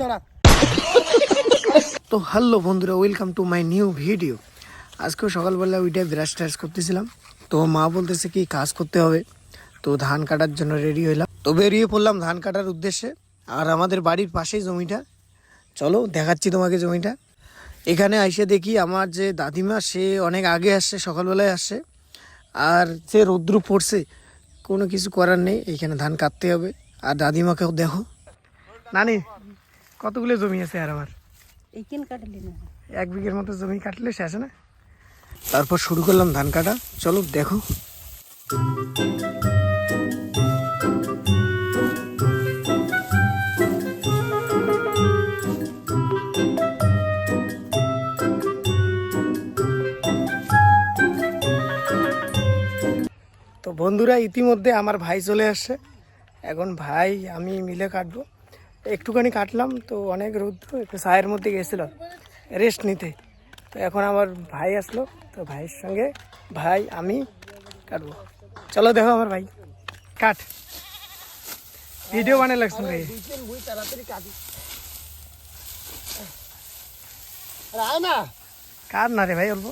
যারা তো হ্যালো বন্ধুরা welcome to my new video আজকেও সকালবেলা ওইটাই ব্রাশ ট্রাশ করতেছিলাম। তো মা বলতেছে কি, কাজ করতে হবে। তো ধান কাটার জন্য রেডি হইলাম। তো বেরিয়ে পড়লাম ধান কাটার উদ্দেশ্যে। আর আমাদের বাড়ির পাশেই জমিটা। চলো, দেখাচ্ছি তোমাকে জমিটা। এখানে আইসে দেখি আমার যে দাদিমা, সে অনেক আগে আসছে, সকালবেলায় আসছে। আর যে রৌদ্র পড়ছে, কোনো কিছু করার নেই। এখানে ধান কাটতে হবে। আর দাদিমাকেও দেখো। নানি কতগুলো জমি আছে আর আমার এক বিঘের মতো জমি কাটলে শেষ না? তারপর শুরু করলাম ধান কাটা। চলো দেখো। তো বন্ধুরা ইতিমধ্যে আমার ভাই চলে আসছে। এখন ভাই আমি মিলে কাটবো। একটুখানি কাটলাম তো অনেক রৌদ্র একটু ছায়ের মধ্যে গেছিল রেস্ট নিতে। তো এখন আমার ভাই আসলো তো ভাইয়ের সঙ্গে ভাই আমি কাটবো। চলো দেখো আমার ভাই কাট। ভিডিও বানাই লাগছে ভাই কার না রে ভাই অল্প।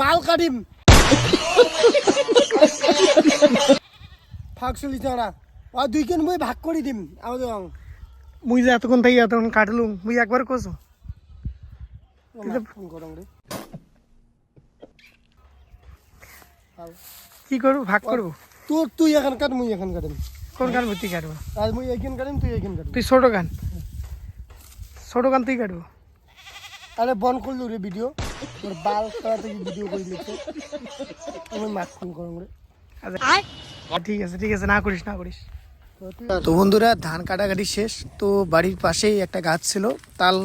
বাল কাটিম। ফাঁক চলি যারা আর দুইখান মই ভাগ করে দিম। আমাদের মুই যে এতক্ষণ থাকি এতক্ষণ কাটলুম মুই একবার কোসো ফোন করং রে কি করব ভাগ করব তোর তুই এখন কাট মুই এখন কাটিম। কোন গান ভর্তি কাটবো আর মুই এইখান কাটিম তুই এইখান কাটিম। তুই ছোট গান। ছোট গান তুই কাটবো আরে বন করলু রে ভিডিও তোর বাল তাড়াতাড়ি ভিডিও করে লিখছে আমি মাছ ফোন করং রে আচ্ছা ঠিক আছে ঠিক আছে না করিস না করিস। তো বন্ধুরা, ধান কাটাকাটি শেষ। তো বাড়ির পাশেই একটা গাছ ছিল, তাল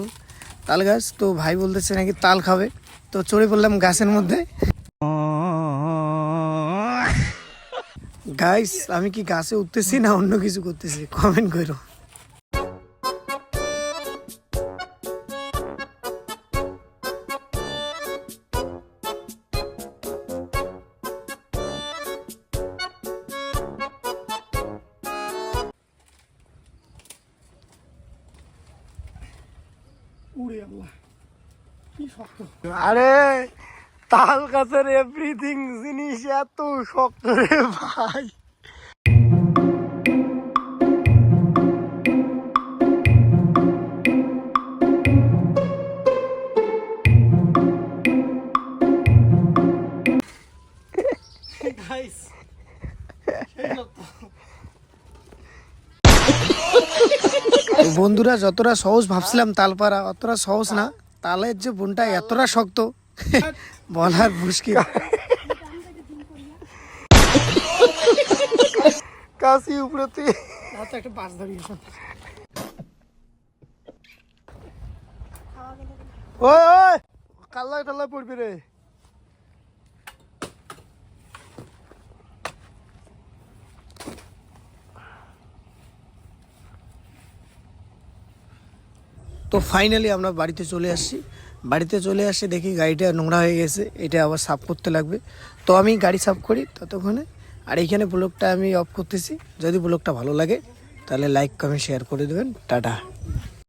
তাল গাছ। তো ভাই বলতেছে নাকি তাল খাবে। তো চড়ে পড়লাম গাছের মধ্যে। গাইস আমি কি গাছে উঠতেছি না অন্য কিছু করতেছি? কমেন্ট করো। উড়ে আল্লাহ। কি শক্ত। আরে তাল গাছের এভরিথিং জিনিস এত শক্ত রে ভাই। বন্ধুরা যতটা সহজ ভাবছিলাম তালপাড়া অতটা সহজ না। তালের যে বোনটা এতটা শক্ত বলার মুশকিল। কাশি উপরে তুই। একটা বাস ধরি ওই ওই কাল্লা টাল্লা পড়বি রে। তো ফাইনালি আমরা বাড়িতে চলে আসছি। বাড়িতে চলে আসে দেখি গাড়িটা নোংরা হয়ে গেছে, এটা আবার সাফ করতে লাগবে। তো আমি গাড়ি সাফ করি ততক্ষণে। আর এইখানে ব্লগটা আমি অফ করতেছি। যদি ব্লগটা ভালো লাগে, তাহলে লাইক কমেন্ট শেয়ার করে দেবেন। টাটা।